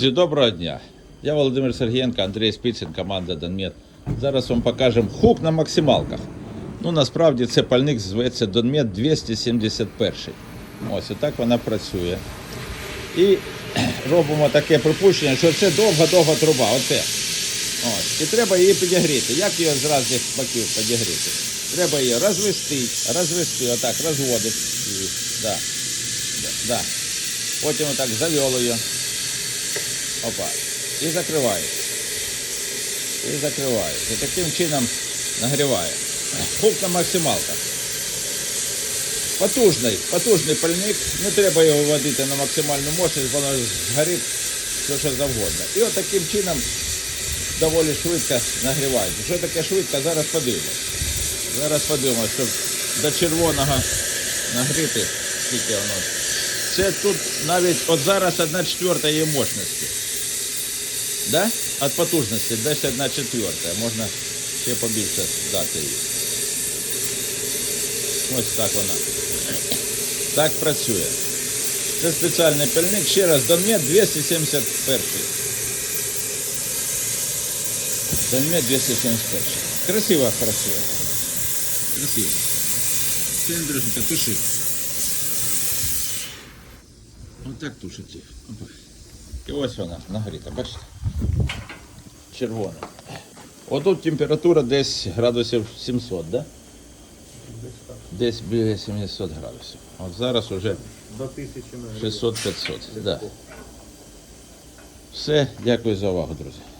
Доброго дня. Я Володимир Сергієнко, Андрій Спіцин, команда Донмет. Зараз вам покажемо хук на максималках. Ну, насправді це пальник зветься Донмет 271. Ось отак вона працює. І робимо таке припущення, що це довга-довга труба. Оце. Ось. І треба її підігріти. Як її з різних боків підігріти? Треба її розвести, розвести, отак, розводити. Да. Да. Потім отак завел її. Опа. І закриває. І закриває. І таким чином нагріває. Хук на максималках. Потужний, потужний пальник. Не треба його вводити на максимальну мощність, воно згорить все що завгодно. І от таким чином доволі швидко нагрівається. Що таке швидко? Зараз подивимось. Зараз подивимось, щоб до червоного нагріти, скільки воно. Це тут навіть от зараз одна четверта її мощності. Да? От потужності десь одна четверта. Можна ще побільше дати їй. Ось так вона. Так працює. Це спеціальний пильник. Ще раз, Донмет 271. Донмет 271. Красиво працює. Красиво. Все, Андрюшенька, туши. Ось Так тушиться. І ось вона нагріта, бачите? Червона. Отут температура десь градусів 700, да? Десь біля 700 градусів. От зараз уже До тисячі на 600-500. Да. Все, дякую за увагу, друзі.